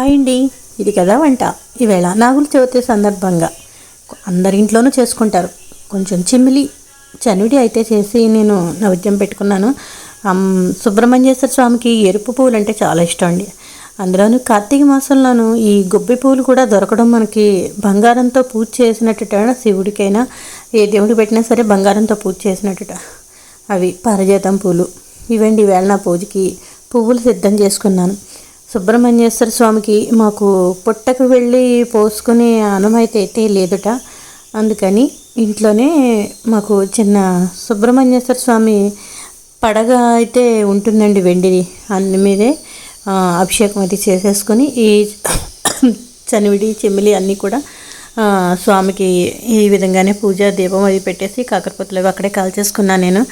Hi అండి ఇది కదా వంట. ఈవేళ నాగుల చవితి సందర్భంగా. అందరి ఇంట్లోనూ చేసుకుంటారు. కొంచెం చిమ్మిలి చనివిడి అయితే చేసి నేను నైవేద్యం పెట్టుకున్నాను. సుబ్రహ్మణ్యేశ్వర స్వామికి ఎరుపు పువ్వులు అంటే చాలా ఇష్టం అండి. అందులోనూ కార్తీక మాసంలోనూ ఈ గొబ్బి పువ్వులు కూడా దొరకడం మనకి బంగారంతో పూజ చేసినట్టుట శివుడికైనా ఏ దేవుడు పెట్టినా సరే బంగారంతో పూజ చేసినట్టుట. అవి పారిజాతం పూలు. ఇవండి ఈవేళ నా పూజకి. పువ్వులు సిద్ధం చేసుకున్నాను. సుబ్రహ్మణ్యేశ్వర స్వామికి మాకు పుట్టకు వెళ్ళి పోసుకునే అనుమైతే అయితే లేదుట. అందుకని ఇంట్లోనే మాకు చిన్న సుబ్రహ్మణ్యేశ్వర స్వామి పడగ అయితే ఉంటుందండి వెండిది. అందు మీదే అభిషేకం అది చేసేసుకొని ఈ చనివిడి చెమ్మిలి అన్నీ కూడా స్వామికి ఈ విధంగానే పూజ దీపం అది పెట్టేసి కాకరపత్తులు అవి అక్కడే కాల్చేసుకున్నాను నేను.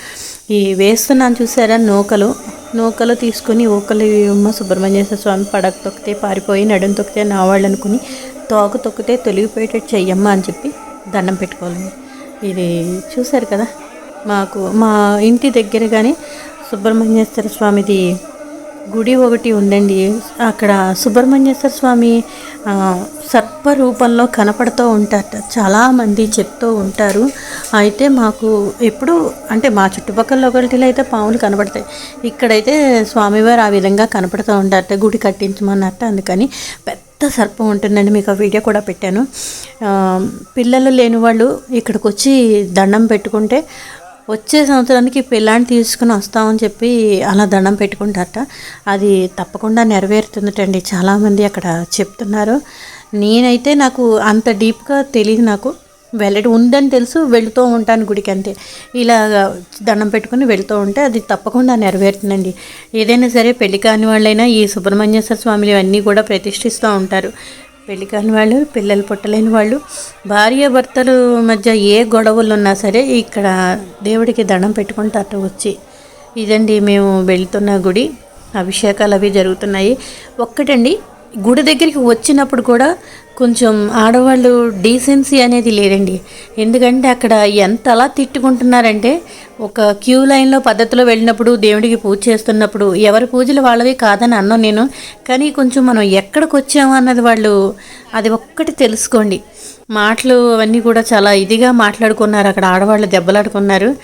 ఈ వేస్తున్నాను చూసారా నూకలు. నూకలు తీసుకుని ఊకలు అమ్మ సుబ్రహ్మణ్యేశ్వర స్వామి పడక తొక్కితే పారిపోయి నడుం తొక్కితే నావాళ్ళు అనుకుని తోక తొక్కితే తొలిగిపోయేటట్టు చెయ్యమ్మా అని చెప్పి దండం పెట్టుకోవాలి ఇది చూశారు కదా? మాకు మా ఇంటి దగ్గర కానీ సుబ్రహ్మణ్యేశ్వర స్వామిది గుడి ఒకటి ఉందండి. అక్కడ సుబ్రహ్మణ్యేశ్వర స్వామి సర్ప రూపంలో కనపడుతూ ఉంటారట. చాలామంది చెప్తూ ఉంటారు. అయితే మాకు ఎప్పుడు అంటే మా చుట్టుపక్కల ఒకటిలో అయితే పాములు కనపడతాయి. ఇక్కడైతే స్వామివారు ఆ విధంగా కనపడుతూ ఉంటారట గుడి కట్టించమన్నట్ట అందుకని పెద్ద సర్పం ఉంటుందండి మీకు ఆ వీడియో కూడా పెట్టాను. పిల్లలు లేని వాళ్ళు ఇక్కడికి వచ్చి దండం పెట్టుకుంటే వచ్చే సంవత్సరానికి పిల్లాన్ని తీసుకుని వస్తామని చెప్పి అలా దండం పెట్టుకుంటారట. అది తప్పకుండా నెరవేరుతుందటండి. చాలామంది అక్కడ చెప్తున్నారు. నేనైతే నాకు అంత డీప్గా తెలియదు నాకు. వెళ్ళడం ఉందని తెలుసు వెళుతూ ఉంటాను గుడికి అంతే. ఇలా దండం పెట్టుకుని వెళ్తూ ఉంటే అది తప్పకుండా నెరవేరుతుందండి. ఏదైనా సరే పెళ్ళి కాని వాళ్ళైనా ఈ సుబ్రహ్మణ్యేశ్వర స్వామిని అన్నీ కూడా ప్రతిష్ఠిస్తూ ఉంటారు. పెళ్ళి కాని వాళ్ళు పిల్లలు పుట్టలేని వాళ్ళు భార్య భర్తలు మధ్య ఏ గొడవలు ఉన్నా సరే ఇక్కడ దేవుడికి దండం పెట్టుకుంటారు వచ్చి ఇదండి మేము వెళ్తున్న గుడి అభిషేకాలు అవి జరుగుతున్నాయి. ఒక్కటండి గుడి దగ్గరికి వచ్చినప్పుడు కూడా కొంచెం ఆడవాళ్ళు డీసెన్సీ అనేది లేదండి. ఎందుకంటే అక్కడ ఎంత అలా తిట్టుకుంటున్నారంటే ఒక క్యూ లైన్లో పద్ధతిలో వెళ్ళినప్పుడు దేవుడికి పూజ చేస్తున్నప్పుడు ఎవరి పూజలు వాళ్ళవి కాదని అన్నాను నేను. కానీ కొంచెం మనం ఎక్కడికి వచ్చాము అన్నది వాళ్ళు అది ఒక్కటి తెలుసుకోండి. మాటలు అవన్నీ కూడా చాలా ఇదిగా మాట్లాడుకున్నారు. అక్కడ ఆడవాళ్ళు దెబ్బలాడుకున్నారు.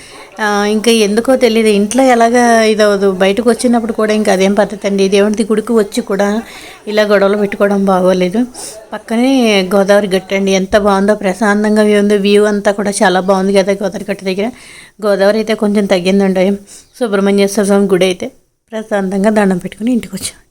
ఇంకా ఎందుకో తెలియదు ఇంట్లో ఎలాగా ఇదవదు బయటకు వచ్చినప్పుడు కూడా ఇంకా అదేం పద్ధతి అండి దేవుడిది గుడికి వచ్చి కూడా ఇలా గొడవలు పెట్టుకోవడం బాగోలేదు. పక్కనే గోదావరి గట్టు అండి. ఎంత బాగుందో ప్రశాంతంగా ఉంది. వ్యూ అంతా కూడా చాలా బాగుంది కదా గోదావరి గట్టు దగ్గర. గోదావరి అయితే కొంచెం తగ్గిందండి. సుబ్రహ్మణ్యేశ్వర స్వామి గుడి అయితే ప్రశాంతంగా దండం పెట్టుకుని ఇంటికి వచ్చాం.